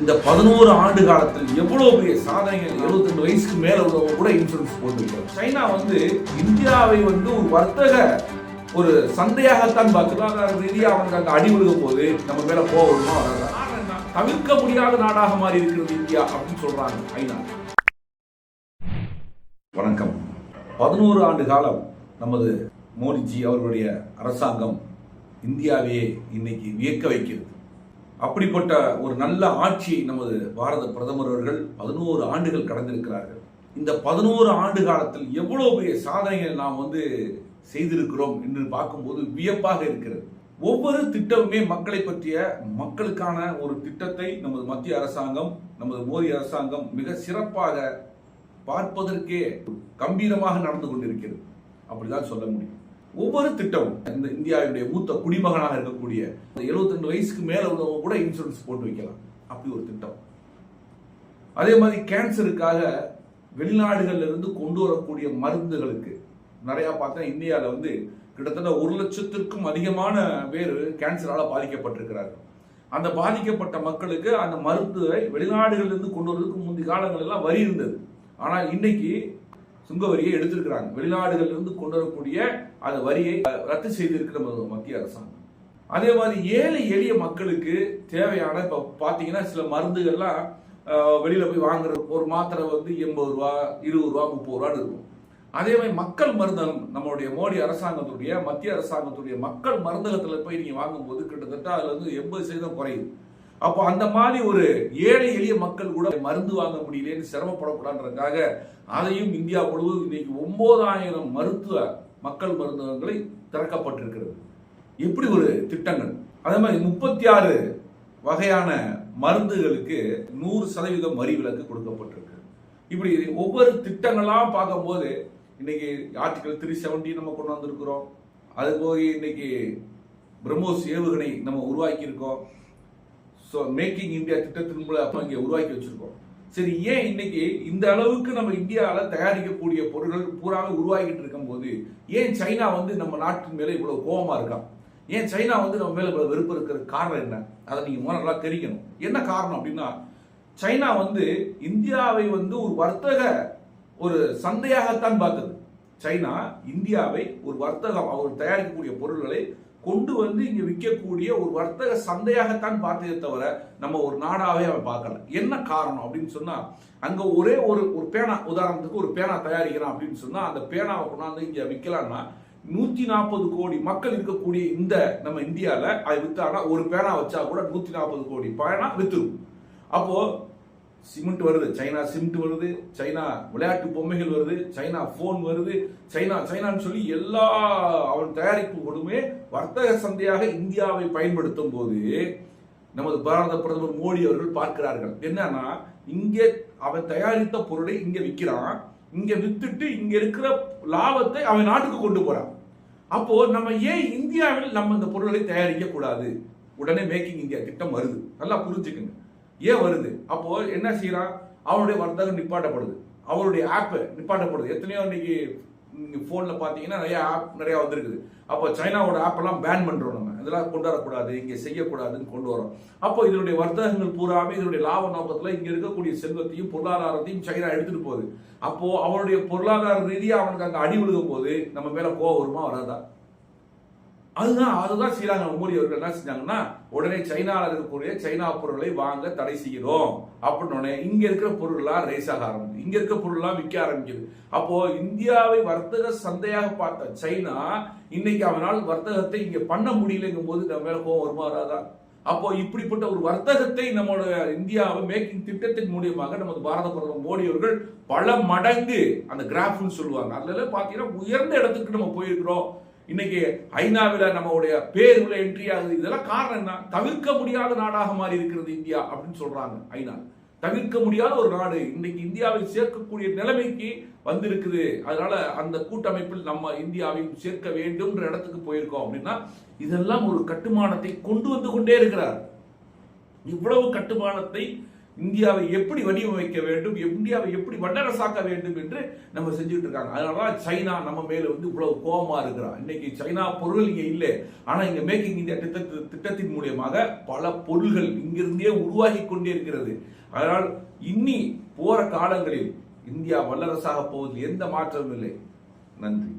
இந்த பதினோரு ஆண்டு காலத்தில் எவ்வளவு பெரிய சாதனைகள் 72 வயசுக்கு மேல உள்ளவங்க கூட இன்சூரன்ஸ் போட்டுருக்காங்க. சைனா வந்து இந்தியாவை வந்து ஒரு வர்த்தக ஒரு சந்தையாகத்தான் பொருளாதார ரீதியாக அவனுக்கு அங்கே அடி விழுகும் போது நம்ம மேல போகணுமா வராதா தவிர்க்க முடியாத நாடாக மாறி இருக்கிறது இந்தியா அப்படின்னு சொல்றாங்க ஐநா வணக்கம். பதினோரு ஆண்டு காலம் நமது மோடிஜி அவர்களுடைய அரசாங்கம் இந்தியாவையே இன்னைக்கு வியக்க வைக்கிறது. அப்படிப்பட்ட ஒரு நல்ல ஆட்சியை நமது பாரத பிரதமர் அவர்கள் பதினோரு ஆண்டுகள் கடந்திருக்கிறார்கள். இந்த பதினோரு ஆண்டு காலத்தில் எவ்வளவு பெரிய சாதனைகள் நாம் வந்து செய்திருக்கிறோம் என்று பார்க்கும்போது வியப்பாக இருக்கிறது. ஒவ்வொரு திட்டமுமே மக்களை பற்றிய மக்களுக்கான ஒரு திட்டத்தை நமது மத்திய அரசாங்கம் நமது மோடி அரசாங்கம் மிக சிறப்பாக பார்ப்பதற்கே கம்பீரமாக நடந்து கொண்டிருக்கிறது. அப்படிதான் சொல்ல முடியும். ஒவ்வொரு திட்டமும் இந்த இந்தியாவுடைய மூத்த குடிமகனாக இருக்கக்கூடிய 72 வயசுக்கு மேல உள்ளவங்க கூட இன்சூரன்ஸ் போட்டு வைக்கலாம். அப்படி ஒரு திட்டம். அதே மாதிரி கேன்சருக்காக வெளிநாடுகள்ல இருந்து கொண்டு வரக்கூடிய மருந்துகளுக்கு நிறைய பார்த்தா இந்தியாவில் வந்து கிட்டத்தட்ட ஒரு லட்சத்திற்கும் அதிகமான பேர் கேன்சரால் பாதிக்கப்பட்டிருக்கிறார்கள். அந்த பாதிக்கப்பட்ட மக்களுக்கு அந்த மருந்துவை வெளிநாடுகளிலிருந்து கொண்டு வரதுக்கு முந்தைய காலங்கள் எல்லாம் வரி இருந்தது. ஆனால் இன்னைக்கு சுங்க வரியை எடுத்திருக்கிறாங்க. வெளிநாடுகளில் இருந்து கொண்டு வரக்கூடிய அந்த வரியை ரத்து செய்திருக்கு நம்ம மத்திய அரசாங்கம். அதே மாதிரி ஏழை எளிய மக்களுக்கு தேவையான இப்போ பார்த்தீங்கன்னா சில மருந்துகள்லாம் வெளியில போய் வாங்குற ஒரு மாத்திரை வந்து எண்பது ரூபா இருபது ரூபா முப்பது ரூபான்னு இருக்கும். அதே மாதிரி மக்கள் மருந்தகம் நம்மளுடைய மோடி அரசாங்கத்துடைய மத்திய அரசாங்கத்துடைய மக்கள் மருந்தகத்துல போய் நீங்க வாங்கும்போது கிட்டத்தட்ட அதுல வந்து எண்பது சதவீதம் குறையுது. அப்போ அந்த மாதிரி ஒரு ஏழை எளிய மக்கள் கூட மருந்து வாங்க முடியலன்னு சிரமப்படக்கூடாதுன்றதுக்காக அதையும் இந்தியா முழுவதும் இன்னைக்கு ஒன்பதாயிரம் மருத்துவ மக்கள் மருந்தகங்களை திறக்கப்பட்டிருக்கிறது. எப்படி ஒரு திட்டங்கள்? அதே மாதிரி முப்பத்தி ஆறு வகையான மருந்துகளுக்கு நூறு சதவீதம் வரி விலக்கு கொடுக்கப்பட்டிருக்கு. இப்படி ஒவ்வொரு திட்டங்களாம் பார்க்கும்போது இன்னைக்கு ஆர்டிகல் த்ரீ செவன்டி நம்ம கொண்டு வந்திருக்கிறோம். அது போய் இன்னைக்கு பிரம்மோஸ் ஏவுகணை நம்ம உருவாக்கியிருக்கோம். ஸோ மேக்கிங் இந்தியா திட்டத்தின் மூலம் அப்போ இங்கே உருவாக்கி வச்சிருக்கோம். சரி ஏன் இன்னைக்கு இந்த அளவுக்கு நம்ம இந்தியாவில் தயாரிக்கக்கூடிய பொருட்கள் பூராவே உருவாகிட்டு இருக்கும்போது ஏன் சைனா வந்து நம்ம நாட்டின் மேலே இவ்வளோ கோபமாக இருக்கான் ஏன் சைனா வந்து நம்ம மேலே இவ்வளோ வெறுப்பு இருக்கிற காரணம் என்ன? அதை நீங்கள் முதல்ல நல்லா தெரிவிக்கணும் என்ன காரணம் அப்படின்னா சைனா வந்து இந்தியாவை வந்து ஒரு வர்த்தக ஒரு சந்தையாகத்தான் பார்த்தது. சைனா இந்தியாவை ஒரு வர்த்தகம் அவர் தயாரிக்கக்கூடிய பொருள்களை கொண்டு வந்து இங்க விற்கக்கூடிய ஒரு வர்த்தக சந்தையாகத்தான் பார்த்ததே தவிர நம்ம ஒரு நாடாவே அவன் பார்க்கல. என்ன காரணம் அப்படின்னு சொன்னா அங்க ஒரே ஒரு ஒரு பேனா உதாரணத்துக்கு ஒரு பேனா தயாரிக்கிறான் அப்படின்னு சொன்னா அந்த பேனாவை கொண்டாந்து இங்க விற்கலாம்னா நூத்தி நாற்பது கோடி மக்கள் இருக்கக்கூடிய இந்த நம்ம இந்தியாவில் அதை வித்தானா ஒரு பேனா வச்சா கூட நூத்தி நாற்பது கோடி பேனா வித்துரும். அப்போ சிமெண்ட் வருது சைனா சிமெண்ட் வருது சைனா விளையாட்டு பொம்மைகள் வருது சைனா போன் வருது சைனா சைனான்னு சொல்லி எல்லா அவன் தயாரிப்புகளுமே வர்த்தக சந்தையாக இந்தியாவை பயன்படுத்தும் போது நமது பாரத பிரதமர் மோடி அவர்கள் பார்க்கிறார்கள். என்னன்னா இங்கே அவன் தயாரித்த பொருளை இங்க விற்கிறான். இங்க வித்துட்டு இங்க இருக்கிற லாபத்தை அவன் நாட்டுக்கு கொண்டு போறான். அப்போ நம்ம ஏன் இந்தியாவில் நம்ம இந்த பொருளை தயாரிக்க கூடாது உடனே மேக்கிங் இந்தியா திட்டம் வருது. நல்லா புரிஞ்சுக்குங்க. ஏன் வருது? அப்போ என்ன செய்யறான்? அவனுடைய வர்த்தகம் நிப்பாட்டப்படுது. அவருடைய ஆப்பு நிப்பாட்டப்படுது. எத்தனையோ இன்னைக்கு ஃபோனில் பாத்தீங்கன்னா நிறைய ஆப் நிறைய வந்திருக்குது. அப்போ சைனாவோட ஆப்பெல்லாம் பேன் பண்றோம் நம்ம. இதெல்லாம் கொண்டு வரக்கூடாது இங்கே செய்யக்கூடாதுன்னு கொண்டு வரோம் அப்போ இதனுடைய வர்த்தகங்கள் பூராமே இதனுடைய லாப நோக்கத்துல இங்க இருக்கக்கூடிய செல்வத்தையும் பொருளாதாரத்தையும் சைனா எடுத்துட்டு போகுது. அப்போ அவனுடைய பொருளாதார ரீதியாக அவனுக்கு அங்கே அடி விழுகும் போது நம்ம மேல கோவம் வருமா? வராதா? அதுதான் அதுதான் செய்யறாங்க மோடி அவர்கள். என்ன செஞ்சாங்கன்னா உடனே சைனாவில் இருக்கக்கூடிய சைனா பொருளை வாங்க தடை செய்கிறோம். அப்படின்னு இங்க இருக்கிற பொருள்லாம் ரேஸ் ஆக ஆரம்பிக்குது. இங்க இருக்கிற பொருள்லாம் விற்க ஆரம்பிக்குது. அப்போ இந்தியாவை வர்த்தக சந்தையாக பார்த்த சைனா இன்னைக்கு அவனால் வர்த்தகத்தை இங்க பண்ண முடியலங்கும் போது நம்ம மேல கோவம் வருமா வராதா? அப்போ இப்படிப்பட்ட ஒரு வர்த்தகத்தை நம்மளோட இந்தியாவை மேக்கிங் திட்டத்தின் மூலியமாக நமது பாரத பிரதமர் மோடி அவர்கள் பல மடங்கு அந்த கிராஃப்னு சொல்லுவாங்க. அதுல பாத்தீங்கன்னா உயர்ந்த இடத்துக்கு நம்ம போயிருக்கிறோம். இன்னைக்கு ஐநாவில் நம்மளுடைய பேர் உள்ள என்ட்ரி ஆகுது. இதெல்லாம் காரணம் என்ன? தவிர்க்க முடியாத நாடாக மாறி இருக்கிறது இந்தியா அப்படின்னு சொல்றாங்க ஐநா. தவிர்க்க முடியாத ஒரு நாடு. இன்னைக்கு இந்தியாவை சேர்க்கக்கூடிய நிலைமைக்கு வந்திருக்குது. அதனால அந்த கூட்டமைப்பில் நம்ம இந்தியாவையும் சேர்க்க வேண்டும்ன்ற இடத்துக்கு போயிருக்கோம் அப்படின்னா இதெல்லாம் ஒரு கட்டுமானத்தை கொண்டு வந்து கொண்டே இருக்கிறார். இவ்வளவு கட்டுமானத்தை இந்தியாவை எப்படி வடிவமைக்க வேண்டும் இந்தியாவை எப்படி வல்லரசாக்க வேண்டும் என்று நம்ம செஞ்சுட்டு இருக்காங்க. அதனாலதான் சைனா நம்ம மேல வந்து இவ்வளவு கோபமா இருக்கிறான் இன்னைக்கு சைனா பொருள் இங்க இல்லை. ஆனா இங்க மேக்கிங் இந்தியா திட்டத்து திட்டத்தின் மூலியமாக பல பொருள்கள் இங்கிருந்தே உருவாகி கொண்டே இருக்கிறது. அதனால் இன்னி போற காலங்களில் இந்தியா வல்லரசாக போவதில் எந்த மாற்றமும் இல்லை. நன்றி.